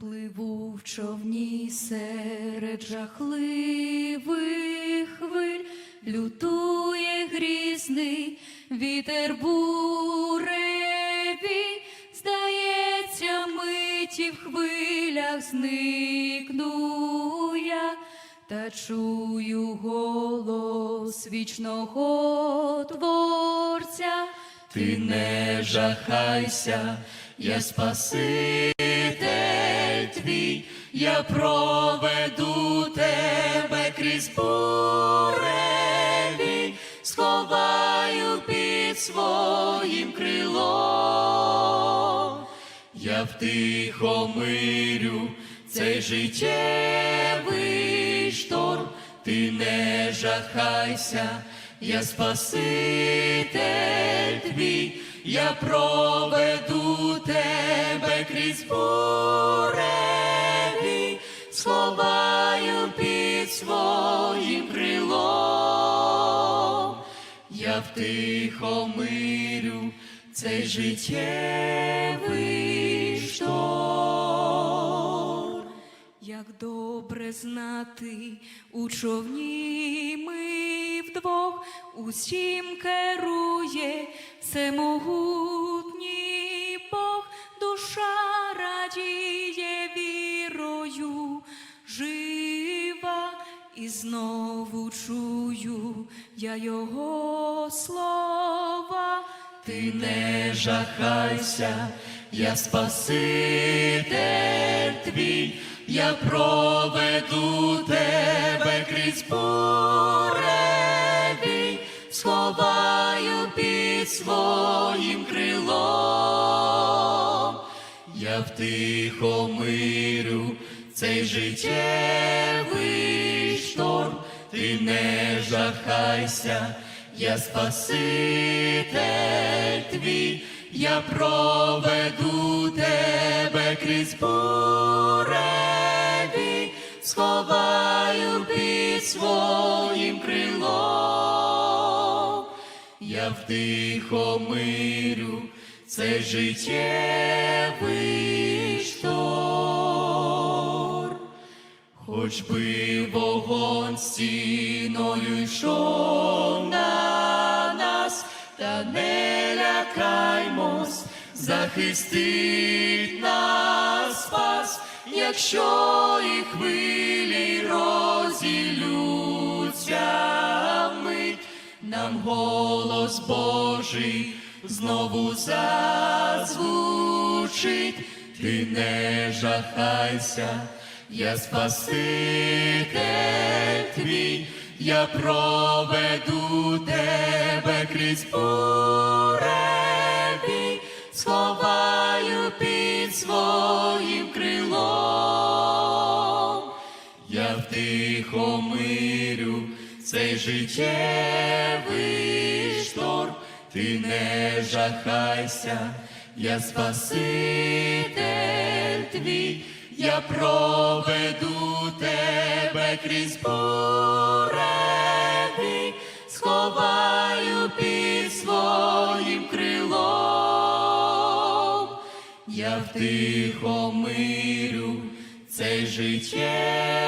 Пливу в човні серед жахливих хвиль, лютує грізний вітер буреві, здається, миті в хвилях зникну я, та чую голос вічного творця. Ти не жахайся, я спаситель твій, я проведу тебе крізь буреві, сховаю під своїм крилом. Я втихомирю цей життєвий шторм, ти не жахайся, я спаситель твій, я проведу тебе крізь буреві, під своїм крилом. Я втихомирю цей життєвий шторм. Як добре знати у човні ми вдвох, усім керує всемогутній і знову чую я його слова. Ти не жахайся, я спаситель твій, я проведу тебе крізь буреві, сховаю під своїм крилом. Я втихомирю цей життєвий ти не жахайся, я спаситель твій, я проведу тебе крізь буреві, сховаю під своїм крилом. Я втихомирю цей життєвий шторм. Хоч би вогонь стіною йшов на нас, та не лякаймось, захистить нас спас, якщо і хвилі розілються мить, нам голос Божий знову зазвучить, ти не жахайся, я спаситель твій, я проведу тебе крізь буреві, сховаю під своїм крилом. Я втихомирю цей життєвий шторм, ти не жахайся, я спаситель твій, я проведу тебе крізь буреві, сховаю під своїм крилом. Я втихомирю цей життєвий